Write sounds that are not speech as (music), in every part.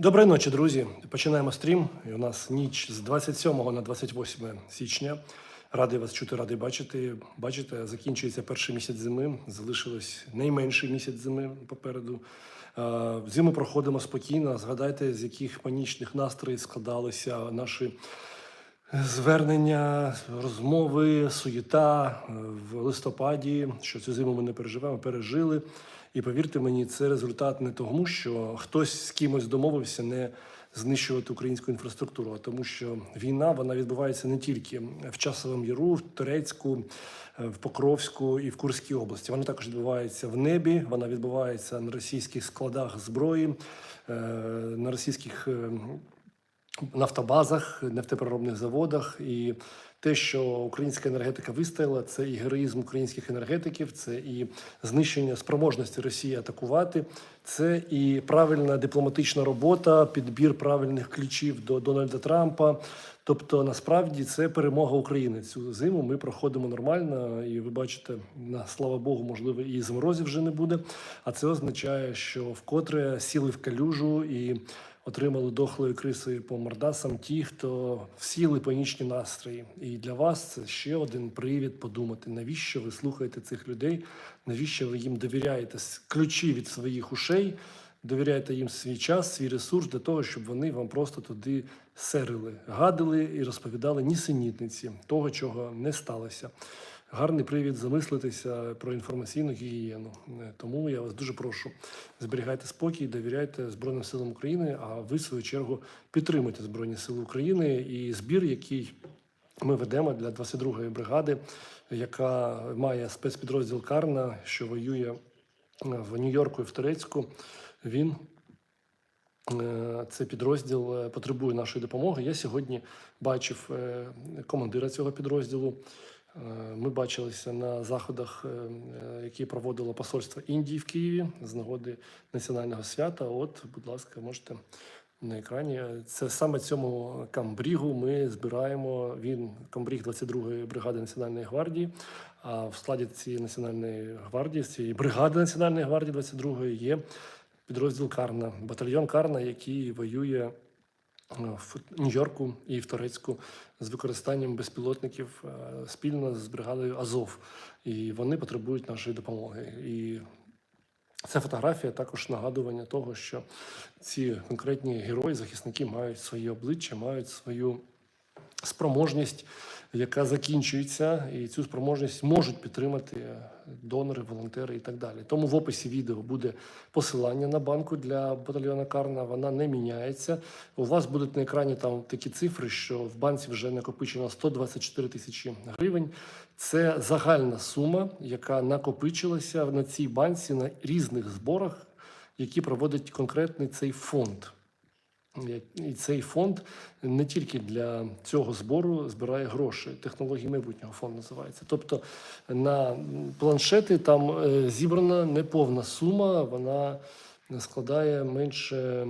Доброї ночі, друзі. Починаємо стрім. І у нас ніч з 27 на 28 січня. Радий вас чути, радий бачити. Бачите, закінчується перший місяць зими. Залишилось найменший місяць зими попереду. Е, Зиму проходимо спокійно. Згадайте, з яких панічних настроїв складалися наші звернення, розмови, суєта е, в листопаді, що цю зиму ми не переживемо, пережили. І повірте мені, це результат не тому, що хтось з кимось домовився не знищувати українську інфраструктуру, а тому, що війна вона відбувається не тільки в Часовому Яру, в Турецьку, е, в Покровську і в Курській області. Вона також відбувається в небі, вона відбувається на російських складах зброї, е, на російських е, нафтобазах, нефтепереробних заводах. І те, що українська енергетика вистояла, це і героїзм українських енергетиків, це і знищення спроможності Росії атакувати, це і правильна дипломатична робота, підбір правильних ключів до Дональда Трампа. Тобто, насправді це перемога України. Цю зиму ми проходимо нормально, і ви бачите, на слава Богу, можливо, і зморозів вже не буде. А це означає, що вкотре сіли в калюжу і отримали дохлою крисою по мордасам ті, хто всіли панічні настрої. І для вас це ще один привід подумати, навіщо ви слухаєте цих людей, навіщо ви їм довіряєте ключі від своїх ушей, довіряєте їм свій час, свій ресурс для того, щоб вони вам просто туди серили, гадили і розповідали нісенітниці того, чого не сталося. Гарний привід замислитися про інформаційну гігієну. Е, Тому я вас дуже прошу зберігайте спокій, довіряйте Збройним силам України. А ви, в свою чергу, підтримуйте Збройні Сили України і збір, який ми ведемо для 22-ї бригади, яка має спецпідрозділ Карна, що воює е, в Нью-Йорку і в Турецьку. Він Е, Цей підрозділ потребує нашої допомоги. Я сьогодні бачив командира цього підрозділу. Е, Ми бачилися на заходах, е, е, які проводило посольство Індії в Києві з нагоди національного свята. От, будь ласка, можете на екрані. Це саме цьому камбрігу ми збираємо. Він камбріг 22-ї бригади Національної гвардії. А в складі цієї національної гвардії, цієї бригади Національної гвардії 22-ї є підрозділ Карна, батальйон Карна, який воює в Нью-Йорку і в Турецьку з використанням безпілотників е, спільно з бригадою Азов. І вони потребують нашої допомоги. І ця фотографія також нагадування того, що ці конкретні герої, захисники мають свої обличчя, мають свою спроможність, яка закінчується, і цю спроможність можуть підтримати донори, волонтери і так далі. Тому в описі відео буде посилання на банку для батальйона Карна. Вона не міняється. У вас будуть на екрані там такі цифри, що в банці вже накопичено 124 тисячі гривень. Це загальна сума, яка накопичилася на цій банці на різних зборах, які проводить конкретний цей фонд. І цей фонд не тільки для цього збору збирає гроші. Технології майбутнього фонд називається. Тобто на планшети там е, зібрана неповна сума, вона складає менше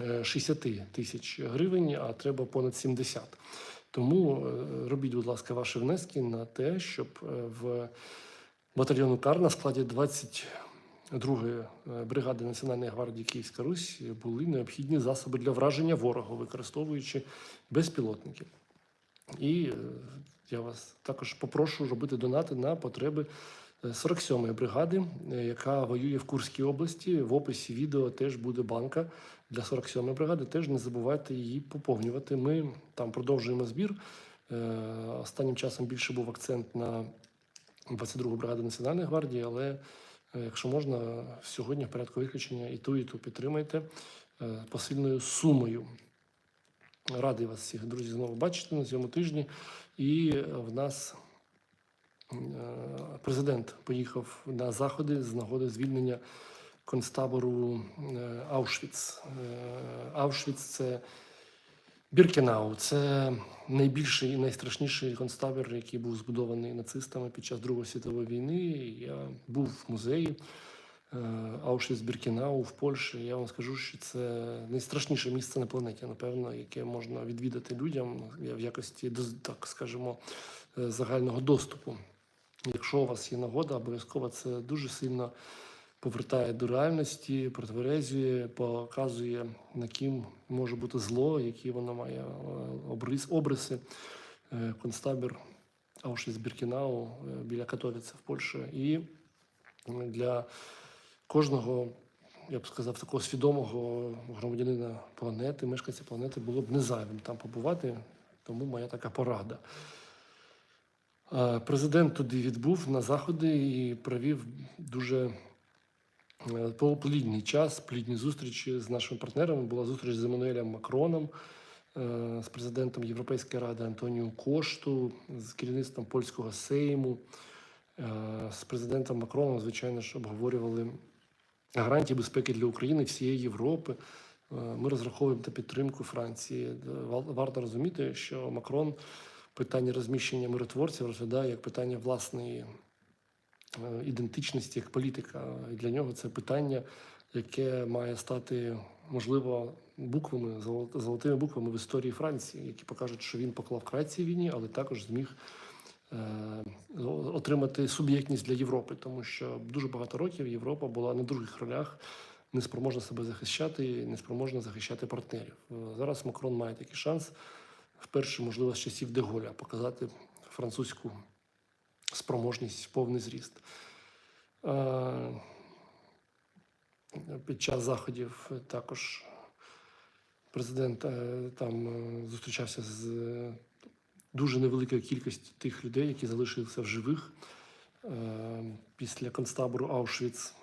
е, 60 тисяч гривень, а треба понад 70. Тому е, робіть, будь ласка, ваші внески на те, щоб е, в батальйону Кар на складі 20 другої е, бригади Національної гвардії Київська Русь були необхідні засоби для враження ворога, використовуючи безпілотники. І е, я вас також попрошу робити донати на потреби е, 47-ї бригади, е, яка воює в Курській області. В описі відео теж буде банка для 47-ї бригади. Теж не забувайте її поповнювати. Ми там продовжуємо збір. Останнім часом більше був акцент на 22-гу бригаду Національної гвардії, але Якщо можна, сьогодні в порядку виключення і ту, і ту підтримайте е, посильною сумою. Радий вас всіх, друзі, знову бачити на цьому тижні. І е, в нас е, президент поїхав на заходи з нагоди звільнення концтабору е, Аушвіц. Е, Аушвіц це Біркенау це найбільший і найстрашніший концтабір, який був збудований нацистами під час Другої світової війни. Я був в музеї аушвіц біркенау в Польщі. Я вам скажу, що це найстрашніше місце на планеті, напевно, яке можна відвідати людям в якості так скажімо, е, загального доступу. Якщо у вас є нагода, обов'язково це дуже сильно повертає до реальності, протверезює, показує, на ким може бути зло, які воно має е, обрис, обриси. Е, Концтабір Аушвіц-Біркінау е, біля Катовіця в Польщі. І для кожного, я б сказав, такого свідомого громадянина планети, мешканця планети, було б незайвим там побувати. Тому моя така порада. Президент туди відбув на заходи і провів дуже плідний час, плідні зустрічі з нашими партнерами. Була зустріч з Еммануелем Макроном, е, з президентом Європейської ради Антоніо Кошту, з керівництвом польського Сейму, е, з президентом Макроном, звичайно ж, обговорювали гарантії безпеки для України, всієї Європи. Е, Ми розраховуємо на підтримку Франції. Варто розуміти, що Макрон питання розміщення миротворців розглядає як питання власної е, ідентичності, як політика. І для нього це питання, яке має стати, можливо, буквами, золот- золотими буквами в історії Франції, які покажуть, що він поклав край цій війні, але також зміг е, отримати суб'єктність для Європи, тому що дуже багато років Європа була на других ролях, не спроможна себе захищати, не спроможна захищати партнерів. Е, Зараз Макрон має такий шанс вперше, можливо, з часів Деголя показати французьку спроможність в повний зріст. Е, Під час заходів також президент е, там е, зустрічався з дуже невеликою кількістю тих людей, які залишилися в живих після концтабору Аушвіц,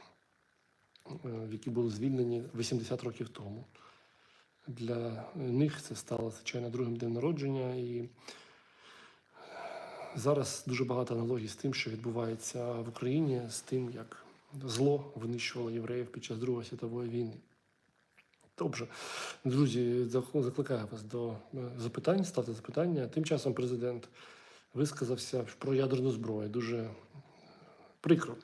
які були звільнені 80 років тому. Для них це стало, звичайно, другим днем народження. І зараз дуже багато аналогій з тим, що відбувається в Україні, з тим, як зло винищувало євреїв під час Другої світової війни. Добре, друзі, зах- закликаю вас до е, запитань, ставте запитання. Тим часом президент висказався про ядерну зброю. Дуже прикро,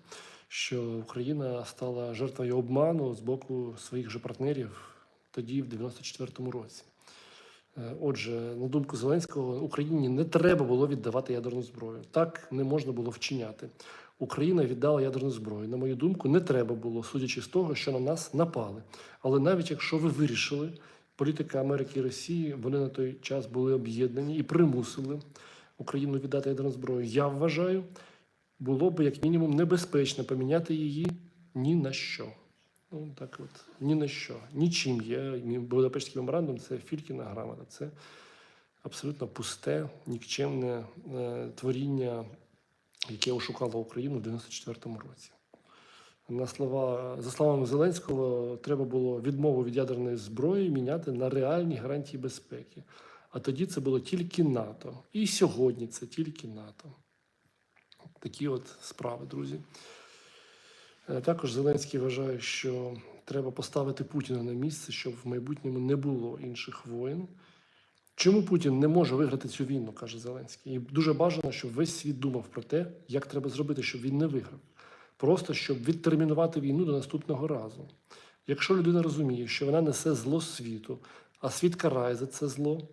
що Україна стала жертвою обману з боку своїх же партнерів тоді, в 94-му році. Е, Отже, на думку Зеленського, Україні не треба було віддавати ядерну зброю. Так не можна було вчиняти. Україна віддала ядерну зброю. На мою думку, не треба було, судячи з того, що на нас напали. Але навіть якщо ви вирішили, політика Америки і Росії, вони на той час були об'єднані і примусили Україну віддати ядерну зброю. Я вважаю, було б як мінімум небезпечно поміняти її ні на що. Ну так от ні на що. Нічим є. Будапештський меморандум це Фількіна грамота. Це абсолютно пусте, нікчемне е, творіння, яке ошукало Україну в 94-му році. На слова, за словами Зеленського, треба було відмову від ядерної зброї міняти на реальні гарантії безпеки. А тоді це було тільки НАТО. І сьогодні це тільки НАТО. Такі от справи, друзі. Е, Також Зеленський вважає, що треба поставити Путіна на місце, щоб в майбутньому не було інших воєн. Чому Путін не може виграти цю війну, каже Зеленський. І дуже бажано, щоб весь світ думав про те, як треба зробити, щоб він не виграв. Просто щоб відтермінувати війну до наступного разу. Якщо людина розуміє, що вона несе зло світу, а світ карає за це зло,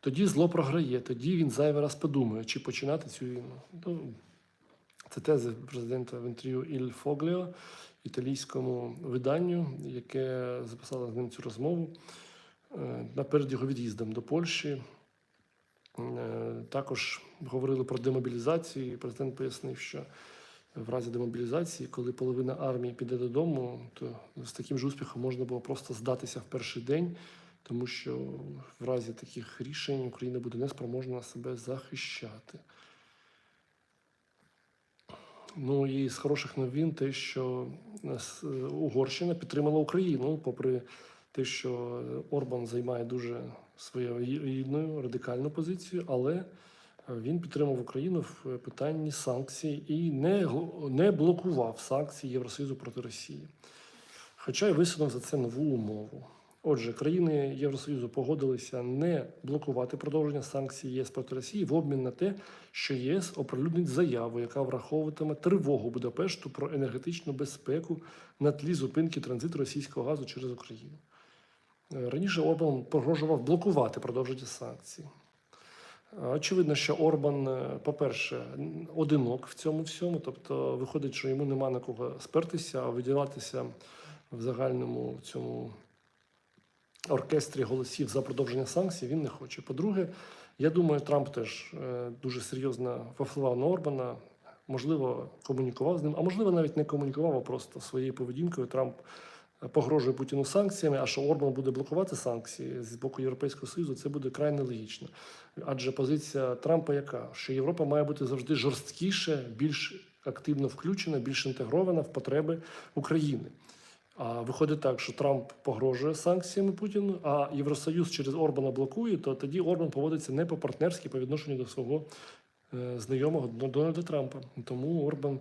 тоді зло програє, тоді він зайвий раз подумає, чи починати цю війну. Це теза президента в інтерв'ю Іль Фогліо, італійському виданню, яке записало з ним цю розмову е, наперед його від'їздом до Польщі. Е, Також говорили про демобілізацію, президент пояснив, що в разі демобілізації, коли половина армії піде додому, то з таким же успіхом можна було просто здатися в перший день, тому що в разі таких рішень Україна буде неспроможна себе захищати. Ну і з хороших новин те, що е, Угорщина підтримала Україну, попри те, що Орбан займає дуже своєрідну радикальну позицію, але е, він підтримав Україну в питанні санкцій і не, не блокував санкції Євросоюзу проти Росії. Хоча й висунув за це нову умову. Отже, країни Євросоюзу погодилися не блокувати продовження санкцій ЄС проти Росії в обмін на те, що ЄС оприлюднить заяву, яка враховуватиме тривогу Будапешту про енергетичну безпеку на тлі зупинки транзиту російського газу через Україну. Е, Раніше Орбан погрожував блокувати продовження санкцій. Очевидно, що Орбан, е, по-перше, одинок в цьому всьому, тобто виходить, що йому нема на кого спертися, а виділятися в загальному цьому оркестрі голосів за продовження санкцій він не хоче. По-друге, я думаю, Трамп теж е, дуже серйозно повпливав на Орбана, можливо, комунікував з ним, а можливо, навіть не комунікував, а просто своєю поведінкою Трамп погрожує Путіну санкціями, а що Орбан буде блокувати санкції з боку Європейського Союзу, це буде край нелогічно. Адже позиція Трампа яка? Що Європа має бути завжди жорсткіше, більш активно включена, більш інтегрована в потреби України. А виходить так, що Трамп погрожує санкціями Путіну, а Євросоюз через Орбана блокує, то тоді Орбан поводиться не по-партнерськи по відношенню до свого е, знайомого Дональда Трампа. Тому Орбан,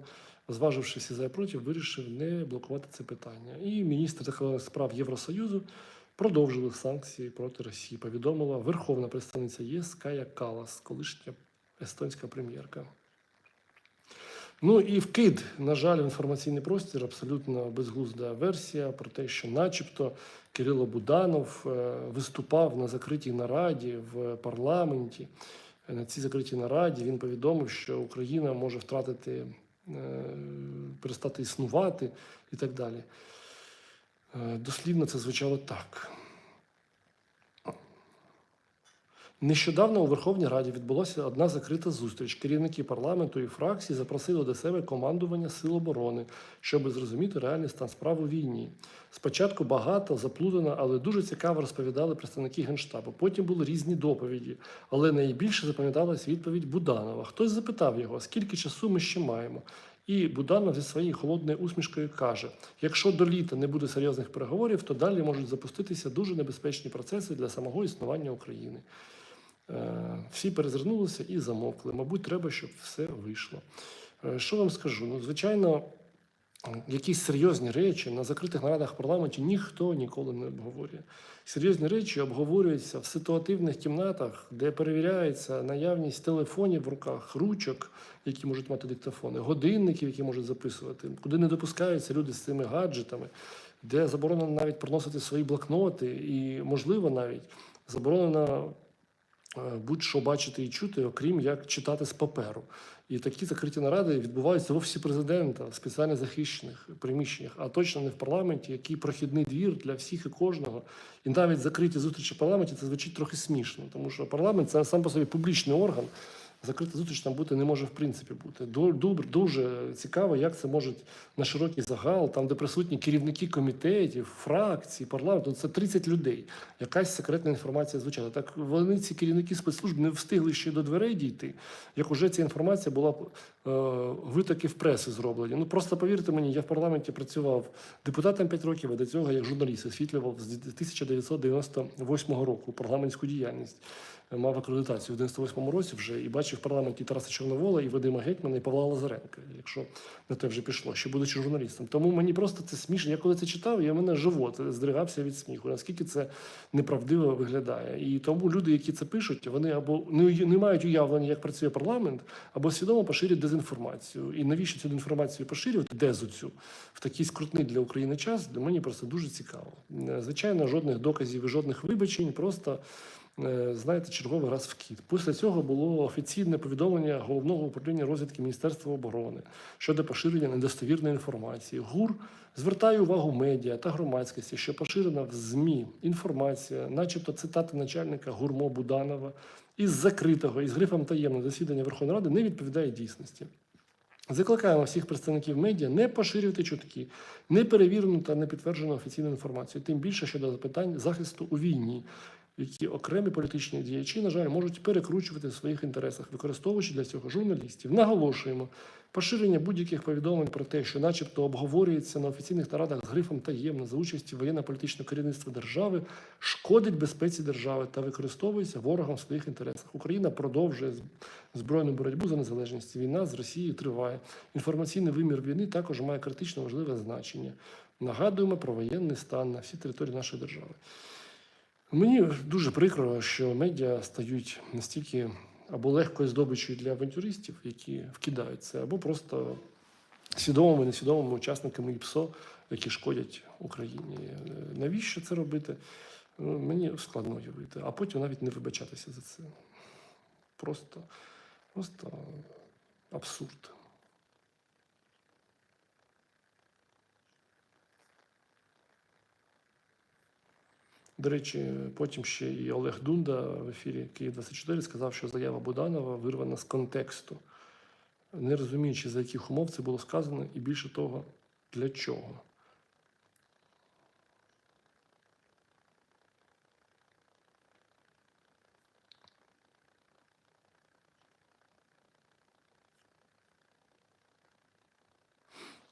зваживши всі за проти, вирішив не блокувати це питання. І міністр закордонних справ Євросоюзу продовжили санкції проти Росії. Повідомила верховна представниця ЄС Кая Калас, колишня естонська прем'єрка. Ну і вкид, на жаль, в інформаційний простір абсолютно безглузда версія про те, що, начебто, Кирило Буданов е, виступав на закритій нараді в парламенті. На цій закритій нараді він повідомив, що Україна може втратити, е, перестати існувати і так далі. Е, Дослівно це звучало так. Нещодавно у Верховній Раді відбулася одна закрита зустріч. Керівники парламенту і фракцій запросили до себе командування Сил оборони, щоб зрозуміти реальний стан справ у війні. Спочатку багато, заплутано, але дуже цікаво розповідали представники генштабу. Потім були різні доповіді, але найбільше запам'яталась відповідь Буданова. Хтось запитав його, скільки часу ми ще маємо. І Буданов зі своєю холодною усмішкою каже: якщо до літа не буде серйозних переговорів, то далі можуть запуститися дуже небезпечні процеси для самого існування України. Е, Всі перезирнулися і замовкли. Мабуть, треба, щоб все вийшло. Е, Що вам скажу? Ну, звичайно, якісь серйозні речі на закритих нарадах в парламенті ніхто ніколи не обговорює. Серйозні речі обговорюються в ситуативних кімнатах, де перевіряється наявність телефонів в руках, ручок, які можуть мати диктофони, годинників, які можуть записувати, куди не допускаються люди з цими гаджетами, де заборонено навіть приносити свої блокноти, і, можливо, навіть заборонено будь-що бачити і чути, окрім як читати з паперу. І такі закриті наради відбуваються в офісі президента в спеціально захищених приміщеннях, а точно не в парламенті, який прохідний двір для всіх і кожного. І навіть закриті зустрічі в парламенті це звучить трохи смішно, тому що парламент це сам по собі публічний орган. Закрита зустріч там бути не може в принципі бути. Дуже, цікаво, як це може на широкий загал, там, де присутні керівники комітетів, фракцій, парламенту, це 30 людей. Якась секретна інформація звучала. Так вони, ці керівники спецслужб, не встигли ще до дверей дійти, як уже ця інформація була е, витоки в преси зроблені. Ну просто повірте мені, я в парламенті працював депутатом 5 років, а до цього як журналіст освітлював з 1998 року парламентську діяльність. Мав акредитацію в 98 році вже і бачив в парламенті Тараса Чорновола і Вадима Гетьмана і Павла Лазаренка, якщо на те вже пішло, ще будучи журналістом. Тому мені просто це смішно. Я коли це читав, я мене живот здригався від сміху. Наскільки це неправдиво виглядає. І тому люди, які це пишуть, вони або не, не мають уявлення, як працює парламент, або свідомо поширюють дезінформацію. І навіщо цю інформацію поширювати, дезу цю в такий скрутний для України час, для мені просто дуже цікаво. Е, Звичайно, жодних доказів і жодних вибачень, просто. Е, знаєте, черговий раз в кіт. Після цього було офіційне повідомлення головного управління розвідки Міністерства оборони щодо поширення недостовірної інформації. ГУР звертає увагу медіа та громадськості, що поширена в ЗМІ інформація, начебто цитати начальника ГУРМО Буданова із закритого із грифом таємне засідання Верховної Ради не відповідає дійсності. Закликаємо всіх представників медіа не поширювати чутки, неперевірену та непідтверджену офіційну інформацію, тим більше щодо запитань захисту у війні, які окремі політичні діячі, на жаль, можуть перекручувати в своїх інтересах, використовуючи для цього журналістів. Наголошуємо, поширення будь-яких повідомлень про те, що, начебто, обговорюється на офіційних нарадах з грифом таємно за участі воєнно-політичного керівництва держави, шкодить безпеці держави та використовується ворогом в своїх інтересах. Україна продовжує збройну боротьбу за незалежність. Війна з Росією триває. Інформаційний вимір війни також має критично важливе значення. Нагадуємо про воєнний стан на всій території нашої держави. Мені дуже прикро, що медіа стають настільки або легкою здобичою для авантюристів, які вкидаються, або просто свідомими, несвідомими учасниками ІПСО, які шкодять Україні. Е, Навіщо це робити? Ну, Мені складно уявити, а потім навіть не вибачатися за це. Просто, просто абсурд. До речі, потім ще і Олег Дунда в ефірі Київ 24 сказав, що заява Буданова вирвана з контексту, не розуміючи, за яких умов це було сказано, і більше того, для чого.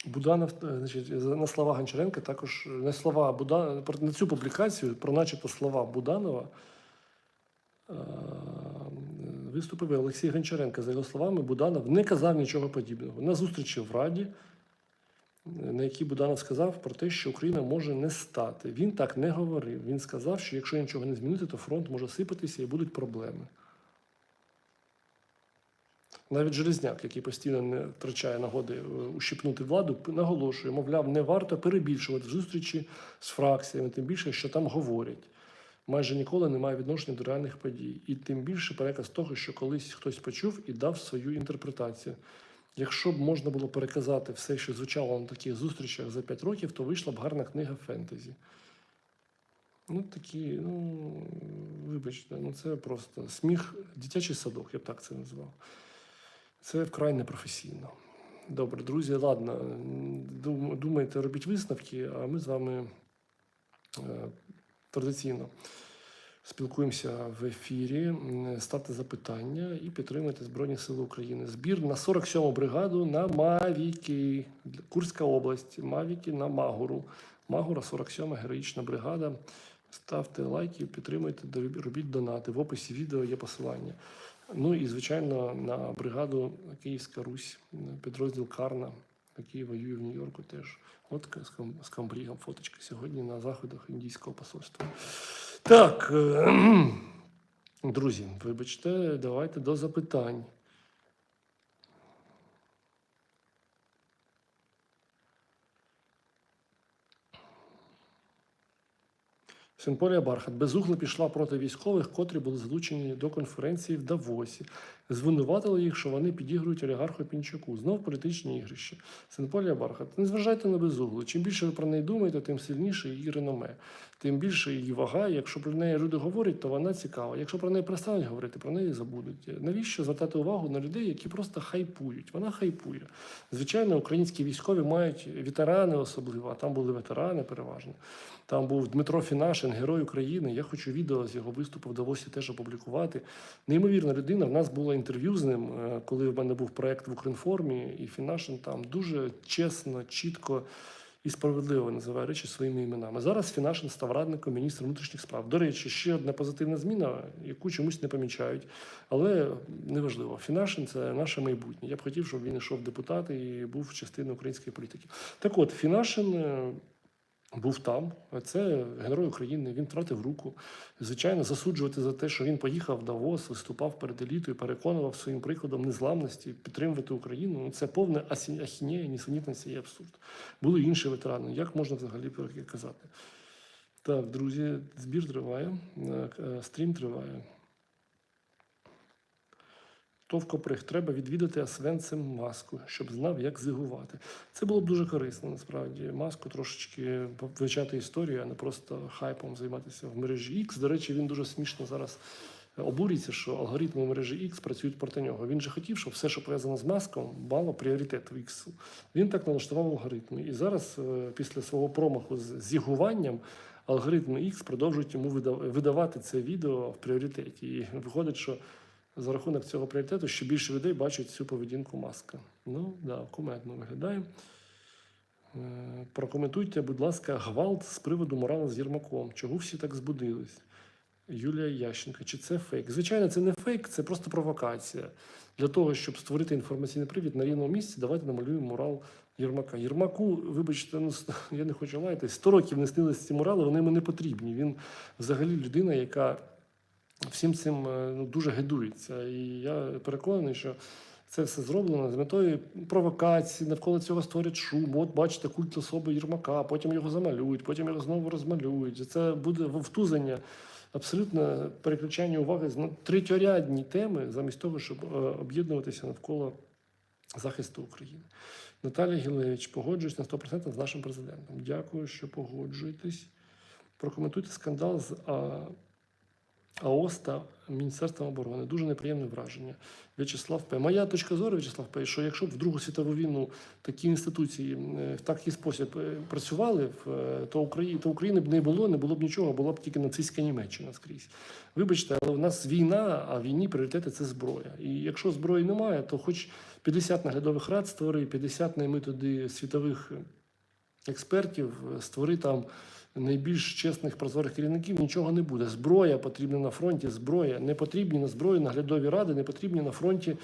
Буданов, е, значить, на слова Гончаренка також на слова Буда, на цю публікацію, про начебто слова Буданова, е, виступив Олексій Гончаренко. За його словами, Буданов не казав нічого подібного. На зустрічі в Раді, е, на якій Буданов сказав про те, що Україна може не стати. Він так не говорив. Він сказав, що якщо нічого не змінити, то фронт може сипатися і будуть проблеми. Навіть Железняк, який постійно не втрачає нагоди е, ущипнути владу, наголошує, мовляв, не варто перебільшувати зустрічі з фракціями, тим більше, що там говорять. Майже ніколи немає відношення до реальних подій. І тим більше переказ того, що колись хтось почув і дав свою інтерпретацію. Якщо б можна було переказати все, що звучало на таких зустрічах за 5 років, то вийшла б гарна книга фентезі. Ну, такі, ну, вибачте, ну це просто сміх, дитячий садок, я б так це назвав. Це вкрай непрофесійно. Добре, друзі, ладно. Думайте, робіть висновки, а ми з вами е, традиційно спілкуємося в ефірі. Ставте запитання і підтримуйте Збройні Сили України. Збір на 47-му бригаду на Мавіки, Курська область, Мавіки на Магуру. Магура, 47-ма героїчна бригада. Ставте лайки, підтримуйте, робіть донати. В описі відео є посилання. Ну і, звичайно, на бригаду Київська Русь, підрозділ Карна, який воює в Нью-Йорку теж. От з кам- з камбрігом фоточка сьогодні на заходах індійського посольства. Так, е, (clears throat) друзі, вибачте, давайте до запитань. Симполія Бархат безугло пішла проти військових, котрі були залучені до конференції в Давосі. Звинуватили їх, що вони підігрують олігарху Пінчуку. Знов політичні ігрища. Симполія Бархат. Не зважайте на безуглу. Чим більше ви про неї думаєте, тим сильніше її реноме, тим більше її вага. Якщо про неї люди говорять, то вона цікава. Якщо про неї перестануть говорити, про неї забудуть. Навіщо звертати увагу на людей, які просто хайпують? Вона хайпує. Звичайно, українські військові мають ветерани особливо, а там були ветерани переважно. Там був Дмитро Фінашин, герой України. Я хочу відео з його виступу в Давосі теж опублікувати. Неймовірна людина. В нас було інтерв'ю з ним, е, коли в мене був проект в Укрінформі, і Фінашин там дуже чесно, чітко і справедливо називає речі своїми іменами. Зараз Фінашин став радником міністра внутрішніх справ. До речі, ще одна позитивна зміна, яку чомусь не помічають, але неважливо. Фінашин це наше майбутнє. Я б хотів, щоб він йшов в депутати і був частиною української політики. Так от, Фінашин. Був там, це герой України. Він втратив руку. Звичайно, засуджувати за те, що він поїхав в Давос, виступав перед елітою, переконував своїм прикладом незламності, підтримувати Україну. Ну, це повне ахінея, нісенітниця і абсурд. Були інші ветерани. Як можна взагалі казати? Так, друзі, збір триває, е, е, стрім триває. Товкоприг, треба відвідати Освенцим маску, щоб знав, як зигувати. Це було б дуже корисно, насправді. Маску трошечки вивчати історію, а не просто хайпом займатися в мережі X. До речі, він дуже смішно зараз обурюється, що алгоритми мережі X працюють проти нього. Він же хотів, щоб все, що пов'язано з маском, мало пріоритет в X. Він так налаштував алгоритми. І зараз, е, після свого промаху з зігуванням, алгоритми X продовжують йому видав- видавати це відео в пріоритеті. І виходить, що за рахунок цього пріоритету ще більше людей бачать цю поведінку маска. Ну, да, кумедно виглядає. Е, Прокоментуйте, будь ласка, гвалт з приводу моралу з Єрмаком. Чого всі так збудились? Юлія Ященка. Чи це фейк? Звичайно, це не фейк, це просто провокація. Для того, щоб створити інформаційний привід на рівному місці, давайте намалюємо мурал Єрмака. Єрмаку, вибачте, ну я не хочу лаяти, 100 років не снилися ці мурали, вони йому не потрібні. Він взагалі людина, яка всім цим е, ну, дуже гидується. І я переконаний, що це все зроблено з метою провокації, навколо цього створять шум. От бачите, культ особи Єрмака, потім його замалюють, потім його знову розмалюють. Це буде вовтузення абсолютно переключання уваги на третьорядні теми, замість того, щоб е, об'єднуватися навколо захисту України. Наталія Гілевич, погоджуюсь на 100% з нашим президентом. Дякую, що погоджуєтесь. Прокоментуйте скандал з а, АОС та Міністерством оборони. Дуже неприємне враження. В'ячеслав П. Моя точка зору, В'ячеслав П., що якщо б в Другу світову війну такі інституції е, в такий спосіб е, працювали, е, то Україні, то України б не було, не було б нічого, була б тільки нацистська Німеччина скрізь. Вибачте, але у нас війна, а війні пріоритети це зброя. І якщо зброї немає, то хоч 50 наглядових рад створи, 50 найми туди світових експертів, створи там найбільш чесних прозорих керівників, нічого не буде. Зброя потрібна на фронті, зброя не потрібні на зброю наглядові ради, не потрібні на фронті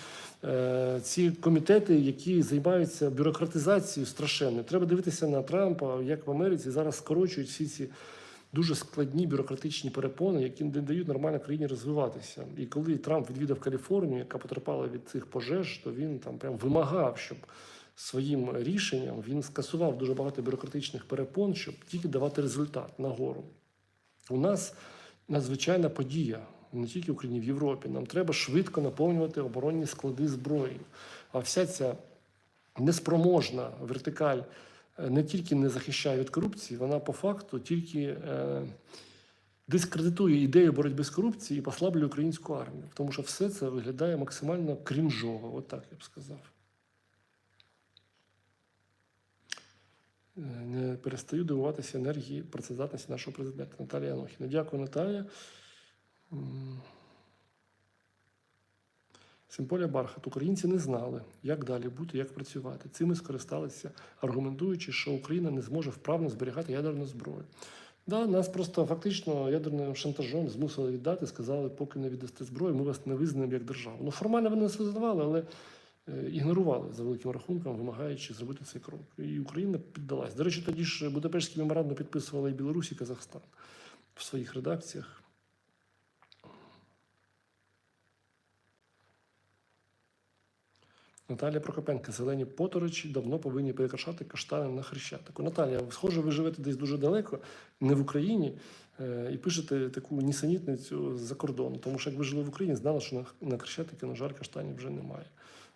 е, ці комітети, які займаються бюрократизацією страшенною. Треба дивитися на Трампа, як в Америці зараз скорочують всі ці. Дуже складні бюрократичні перепони, які не дають нормально країні розвиватися. І коли Трамп відвідав Каліфорнію, яка потерпала від цих пожеж, то він там прям вимагав, щоб своїм рішенням він скасував дуже багато бюрократичних перепон, щоб тільки давати результат нагору. У нас надзвичайна подія не тільки в Україні, в Європі. Нам треба швидко наповнювати оборонні склади зброєю. А вся ця неспроможна вертикаль е, не тільки не захищає від корупції, вона по факту тільки е, дискредитує ідею боротьби з корупцією і послаблює українську армію. Тому що все це виглядає максимально крінжово, отак я б сказав. Не перестаю дивуватися енергії працездатності нашого президента Наталія Анохіна. Дякую, Наталія. М. Симполія Бархат. Українці не знали, як далі бути, як працювати. Цим і скористалися, аргументуючи, що Україна не зможе вправно зберігати ядерну зброю. Да, нас просто фактично ядерним шантажом змусили віддати, сказали, поки не віддасте зброю, ми вас не визнаємо як державу. Ну, формально вони нас визнавали, але е, ігнорували за великим рахунком, вимагаючи зробити цей крок. І Україна піддалась. До речі, тоді ж Будапештський меморандум підписували і Білорусь, і Казахстан в своїх редакціях. Наталія Прокопенко, зелені поторочі давно повинні перекрашати каштани на хрещатику. Наталія, схоже, ви живете десь дуже далеко, не в Україні, е, і пишете таку нісенітницю з-за кордону. Тому що якби жили в Україні, знали, що на, хрещатику, на жаль, каштанів вже немає.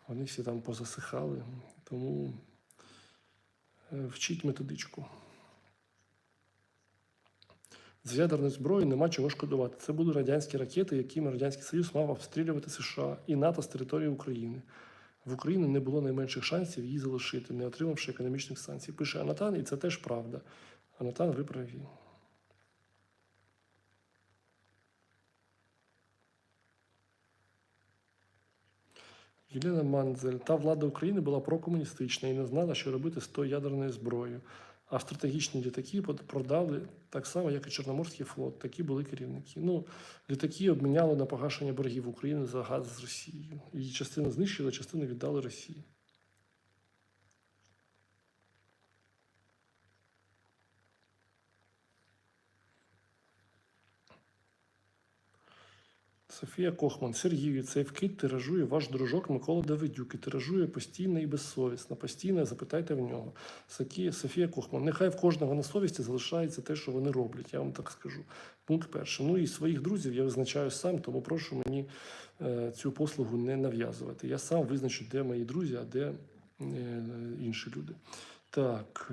Вони всі там позасихали. Тому е, вчіть методичку. З ядерною зброєю нема чого шкодувати. Це були радянські ракети, якими Радянський Союз мав обстрілювати США і НАТО з території України. В Україні не було найменших шансів її залишити, не отримавши економічних санкцій. Пише Анатан, і це теж правда. Анатан, ви праві. Єлена Манзель. Та влада України була прокомуністична і не знала, що робити з тою ядерною зброєю. А стратегічні літаки продали так само, як і Чорноморський флот. Такі були керівники. Ну, літаки обміняли на погашення боргів України за газ з Росією. Її частину знищили, частину віддали Росії. Софія Кохман, Сергію, цей вкид тиражує ваш дружок Микола Давидюк і тиражує постійно і безсовісно. Постійно запитайте в нього. Софія Кохман, нехай в кожного на совісті залишається те, що вони роблять. Я вам так скажу. Пункт перший. Ну і своїх друзів я визначаю сам, тому прошу мені е, цю послугу не нав'язувати. Я сам визначу, де мої друзі, а де е, інші люди. Так.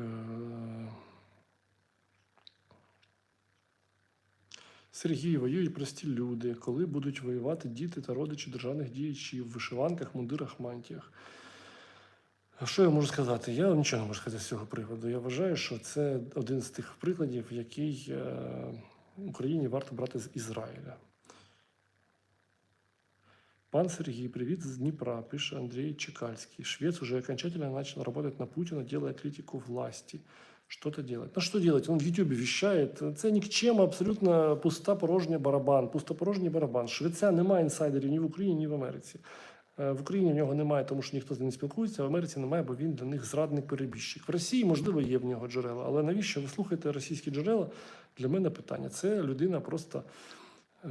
Сергій, воюють прості люди. Коли будуть воювати діти та родичі державних діячів в вишиванках, мундирах, мантіях? Що я можу сказати? Я нічого не можу сказати з цього приводу. Я вважаю, що це один з тих прикладів, який е, Україні варто брати з Ізраїля. Пан Сергій, привет из Днепра, пишет Андрей Чекальский. Швец уже окончательно начал работать на Путина, делая критику власти. Что-то делать. Ну что делать? Он в Ютубе вещает. Це нікчем, абсолютно пуста порожня барабан. Пустопорожній барабан. Швеця немає інсайдерів ні в Україні, ні в Америці. Е, В Україні в нього немає, тому що ніхто з ним не спілкується, в Америці немає, бо він для них зрадник перебіжчик. В Росії, можливо, є в нього джерела, але навіщо ви слухаєте російські джерела? Для мене питання. Це людина просто е,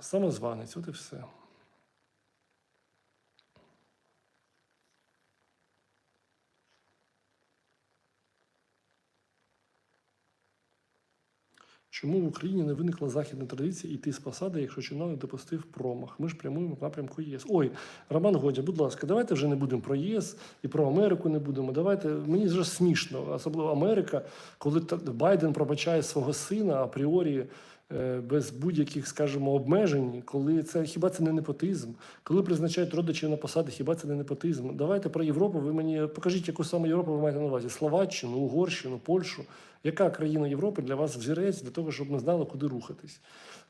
самозванець, от і все. Чому в Україні не виникла західна традиція йти з посади, якщо чиновник допустив промах? Ми ж прямуємо в напрямку ЄС. Ой, Роман Годя, будь ласка, давайте вже не будемо про ЄС і про Америку не будемо. Давайте мені вже смішно, особливо Америка, коли Байден пробачає свого сина апріорі. е, Без будь-яких, скажімо, обмежень, коли це хіба це не непотизм? Коли призначають родичів на посади, хіба це не непотизм? Давайте про Європу. Ви мені покажіть, яку саме Європу ви маєте на увазі: Словаччину, Угорщину, Польщу. Яка країна Європи для вас взірець для того, щоб ми знали, куди рухатись?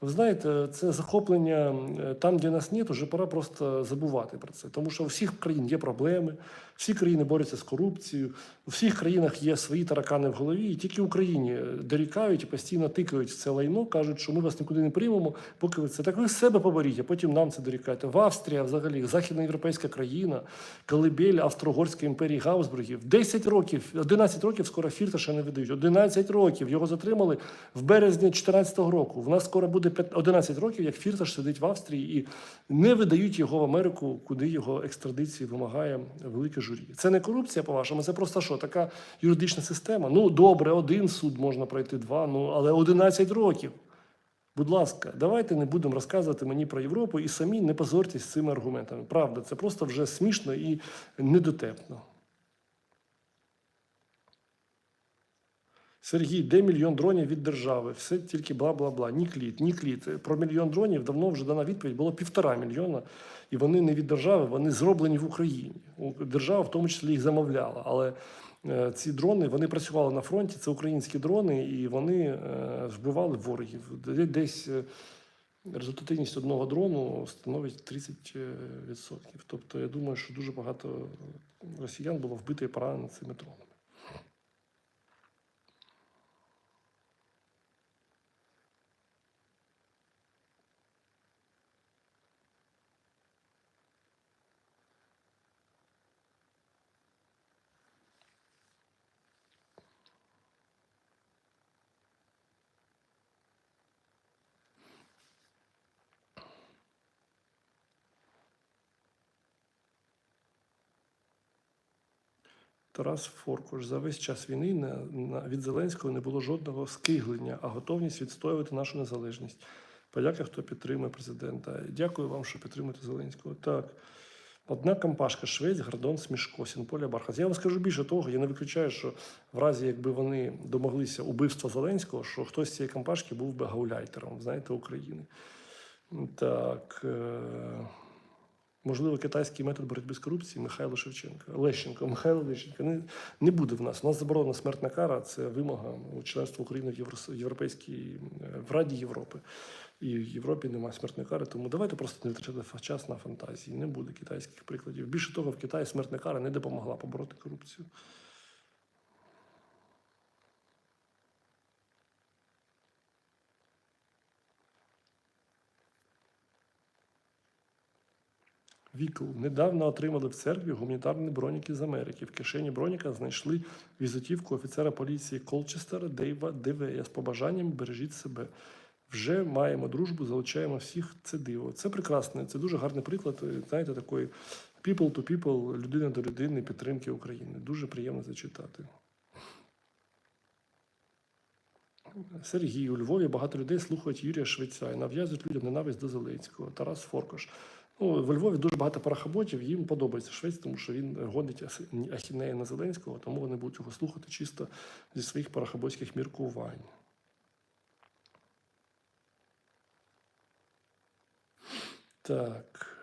Ви знаєте, це захоплення е, там, де нас нет, уже пора просто забувати про це. Тому що у всіх країн є проблеми, всі країни борються з корупцією, у всіх країнах є свої таракани в голові, і тільки в Україні е, дорікають і постійно тикають в це лайно, кажуть, що ми вас нікуди не приймемо, поки ви це так ви себе поборіть, а потім нам це дорікаєте. В Австрія, взагалі, західноєвропейська країна, колибель Австро-Угорської імперії Гаусбургів. 10 років, 11 років скоро Фірташа не видають. 11 років його затримали в березні 2014 року. В нас скоро буде 5 11 років, як Фірташ сидить в Австрії і не видають його в Америку, куди його екстрадиції вимагає велике журі. Це не корупція, по-вашому, це просто що? Така юридична система. Ну добре, один суд можна пройти, два, ну але 11 років. Будь ласка, давайте не будемо розказувати мені про Європу і самі не позорьтесь цими аргументами. Правда, це просто вже смішно і недотепно. Сергій, де мільйон дронів від держави? Все тільки бла бла бла. Ні кліт, ні кліт. Про мільйон дронів давно вже дана відповідь було півтора мільйона, і вони не від держави, вони зроблені в Україні. Держава в тому числі їх замовляла. Але е, ці дрони вони працювали на фронті. Це українські дрони, і вони е, вбивали ворогів. Десь е, результативність одного дрону становить 30%. Тобто, я думаю, що дуже багато росіян було вбито і поранено цими дронами. Тарас Форкуш за весь час війни від Зеленського не було жодного скиглення, а готовність відстоювати нашу незалежність. Подяка, хто підтримує президента. Дякую вам, що підтримуєте Зеленського. Так. Одна компашка Швець, Гордон, Смішко, Сінполя, Бархат. Я вам скажу більше того, я не виключаю, що в разі, якби вони домоглися убивства Зеленського, що хтось з цієї компашки був би гауляйтером, знаєте, України. Так. Е... Можливо, китайський метод боротьби з корупцією Михайло Шевченко, Лещенко, Михайло Лещенко. Не, не буде в нас. У нас заборонена смертна кара, це вимога у членства України в Євро- Європейській е, в Раді Європи. І в Європі немає смертної кари, тому давайте просто не витрачати час на фантазії. Не буде китайських прикладів. Більше того, в Китаї смертна кара не допомогла побороти корупцію. Вікл недавно отримали в церкві гуманітарні броніки з Америки. В кишені броніка знайшли візитівку офіцера поліції Колчестера Дейва ДВС з побажанням бережіть себе. Вже маємо дружбу, залучаємо всіх. Це диво. Це прекрасно. Це дуже гарний приклад. е, Знаєте, такої people to people, людина до людини підтримки України. Дуже приємно це читати. Сергій, у Львові багато людей слухають Юрія Швеця і нав'язують людям ненависть до Зеленського. Тарас Форкош. Ну, в Львові дуже багато парахоботів, їм подобається Швець, тому що він гонить ахінея на Зеленського, тому вони будуть його слухати чисто зі своїх парахаботських міркувань. Так.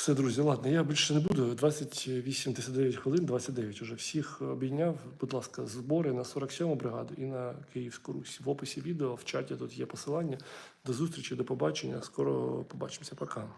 Все, друзі, ладно, я більше не буду. 28-39 хвилин, 29 уже всіх обійняв. Будь ласка, збори на 47-му бригаду і на Київську Русь. В описі відео, в чаті тут є посилання. До зустрічі, до побачення. Скоро побачимося. Пока.